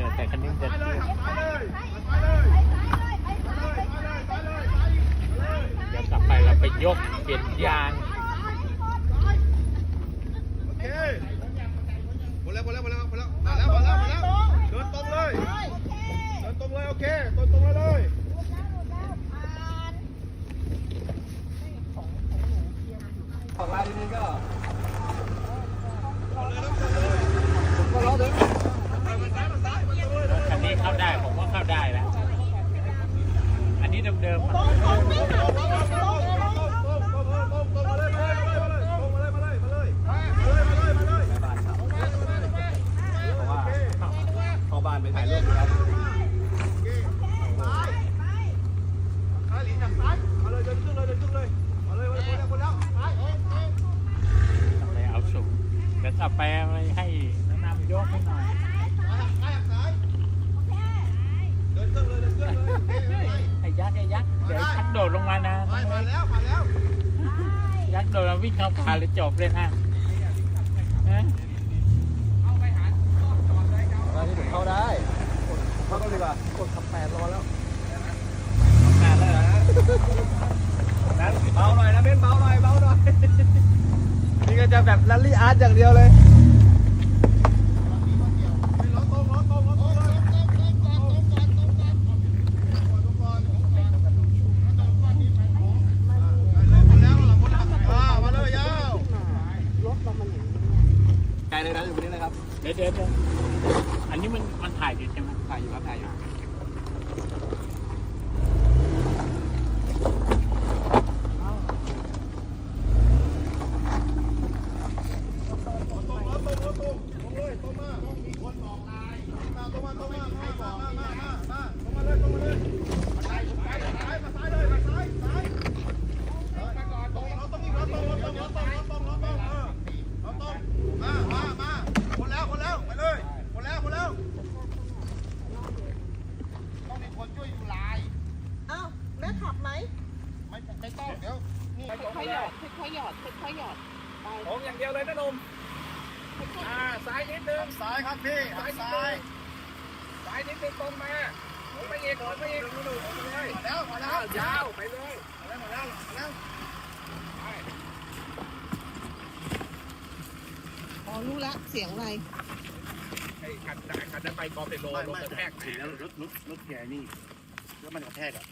อ แต่คันนี้จะเดี๋ยวกลับไปเราไปยกเปลี่ยนยางหมดแล้วหมดแล้วหมดแล้วหมดแล้วมาแล้วมาแล้วมดแล้วเดินตรงเลยเดินตรงเลยโอเคเดินตรงเลยเลยต่อไปนี้ก็ เข้าได้ผมว่าเข้าได้แล้ว อันนี้เดิมๆ เข้าบ้านไปถ่ายรูปครับเอาสูงเดี๋ยวต่อไปให้ ยักษ์ให้ยักษ์เดี๋ยวชักโดดลงมานะไปมาแล้วมาแล้วยักษ์โดดแล้ววิ่งเข้าป่าเลยจบเลยนะนะมาที่ถึงเข้าได้กดเข้าก็ดีกว่ากดขับแปดรอแล้วนานแล้วเหรอนั้นเบาหน่อยนะเบนเบาหน่อยเบาหน่อยนี่ก็จะแบบลัลลี่อาร์ตอย่างเดียวเลย เลยนะอยู่นี้นะครับเดี๋ยวเดี๋ยวเดี๋ยวอันนี้มันมันถ่ายอยู่ใช่ไหมถ่ายอยู่ครับถ่ายอยู่ตรงมาตรงมาตรงมาตรงมาตรงมาตรงมาตรงมาเลยตรงมาเลย เดี๋ยวนี่ค่อยๆหยอดค่อยๆหยอดค่อยๆหยอดไปโองอย่างเดียวเลยนะหนุ่มอ่าซ้ายนิดนึงซ้ายครับพี่ซ้ายซ้ายซ้ายนิดนึงตรงมาลงไปอีกลงไปอีกลงไปเลยมาแล้วมาแล้วยาวไปเลยมาแล้วมาแล้วมาแล้วอ๋อรู้ละเสียงอะไรไอ้คันคันนั้นไปกอเป็นโลลงกระแทกแล้วรถรถรถแกนี่แล้วมันกระแทกอะ